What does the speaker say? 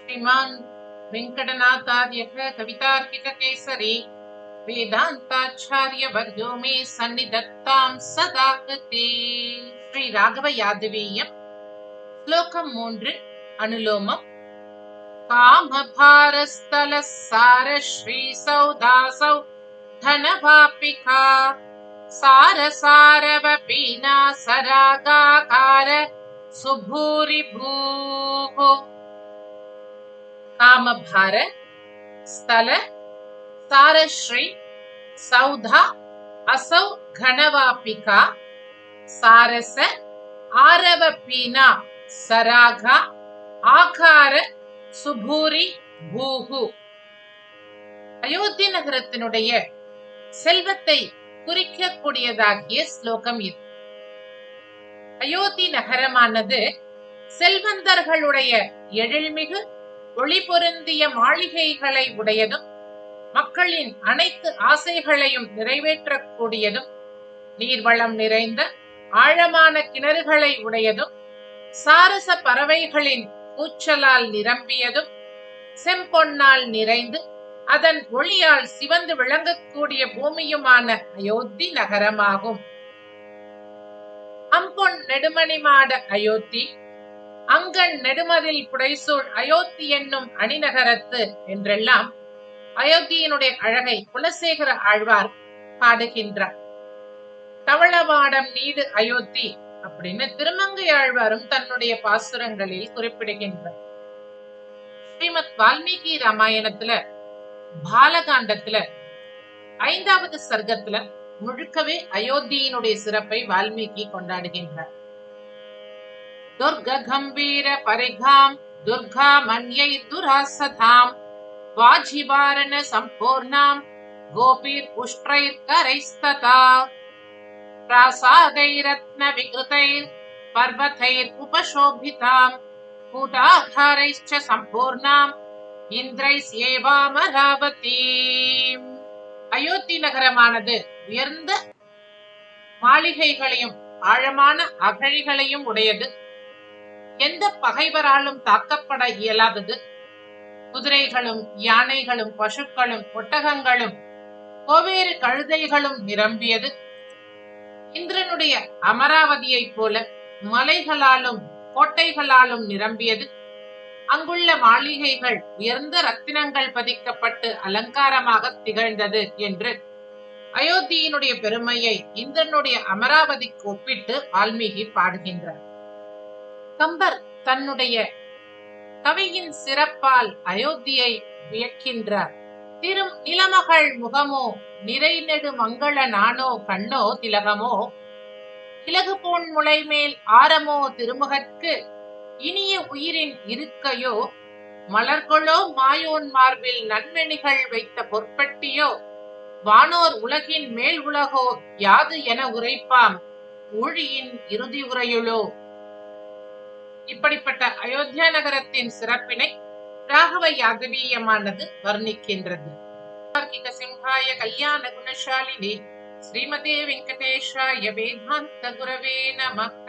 श्रीमान् वेङ्कटनाथार्यः कवितार्किककेसरी वेदान्ताचार्यवर्यो मे सन्निधत्तां सदा कृते ஸ்ரீ ராகவ யாதவேயம் ஸ்லோகம் மூன்று அனுலோமம் காமபாரஸ்தல சார ஸ்ரீ சௌதாசௌ धनवापिका सार सारव पीना सरागाकार सुभूरिभूः ಕಾಮಭಾರ ஸ்தல ಸಾರಶ್ರೀ சௌதா அசௌ கணவாபிகா சாரச ಆರವ ಪೀನ ಸರಾಗ ஆகார சுபூரி பூகு. அயோத்தி நகரத்தினுடைய செல்வத்தை குறிக்கக்கூடியதாகிய ஸ்லோகம் இது. அயோத்தி நகரமானது செல்வந்தர்களுடைய எழில்மிகு ஒளி பொருந்திய மாளிகைகளை உடையதும் மக்களின் அனைத்து ஆசைகளையும் நிறைவேற்றக்கூடியதும் நீர்வளம் நிறைந்த ஆழமான கிணறுகளை உடையதும் சாரச பறவைகளின் கூச்சலால் நிரம்பியதும் செம்பொன்னால் நிறைந்து அதன் ஒளியால் சிவந்து விளங்கக்கூடிய பூமியுமான அயோத்தி நகரமாகும். அம்பொன் நெடுமணி மாட அயோத்தி அங்கன் நெடுமதில் புடைசூழ் அயோத்தி என்னும் அணிநகரத்து என்றெல்லாம் அயோத்தியினுடைய அழகை குலசேகர ஆழ்வார் பாடுகின்றார். தவளவாடம் நீடு அயோத்தி அப்படின்னு திருமங்கை ஆழ்வாரும் தன்னுடைய பாசுரங்களில் குறிப்பிடுகின்றார். ஸ்ரீமத் வால்மீகி ராமாயணத்துல பாலகாண்டத்துல ஐந்தாவது சர்க்கத்துல முழுக்கவே அயோத்தியினுடைய சிறப்பை வால்மீகி கொண்டாடுகின்றார். புஷ்டைர் கரைஸ்ததா प्रासादैरत्न विकृतैर् पर्वतैर् उपशोभिताम् कूटाधारैश्च सम्पूर्णाम् இந்திரைஸ்யேவாமராவதீம் அயோத்தி நகரமானது உயர்ந்த மாளிகைகளையும் ஆழமான அகழிகளையும் உடையது எந்த பகைவராலும் தாக்கப்பட இயலாதது. குதிரைகளும் யானைகளும் பசுக்களும் ஒட்டகங்களும் கோவேறு கழுதைகளும் நிரம்பியது. இந்திரனுடைய அமராவதியைப் போல மலைகளாலும் கோட்டைகளாலும் நிரம்பியது. அங்குள்ள மாளிகைகள் உயர்ந்த ரத்தினங்கள் பதிக்கப்பட்டு அலங்காரமாக திகழ்ந்தது என்று அயோத்தியினுடைய பெருமையை இந்திரனுடைய அமராவதிக்கு ஒப்பிட்டு வால்மீகி பாடுகின்றார். கம்பர் தன்னுடைய கவியின் சிறப்பால் அயோத்தியை வியக்கின்றார். திரும் நிலமகள் முகமோ நிறை நெடு மங்கள நானோ கண்ணோ திலகமோ இலகு போன் முளை மேல் ஆரமோ திருமுகற்கு இனிய உயிரின் இருக்கையோ மலர்களோ மாயோன் மார்பில் நன்மணிகள் வைத்த பொற்பட்டியோ வானோர் உலகின் மேல் உலகோ யாது என உரைப்பாம் ஊழியின் இறுதி உரையுளோ? இப்படிப்பட்ட அயோத்தியா நகரத்தின் சிறப்பினை ராகவ யாதவீயமானது வர்ணிக்கின்றது. சிம்ஹாய கல்யாண குணசாலினி ஸ்ரீமதே வெங்கடேஷாய வேதாந்த குரவே நமக.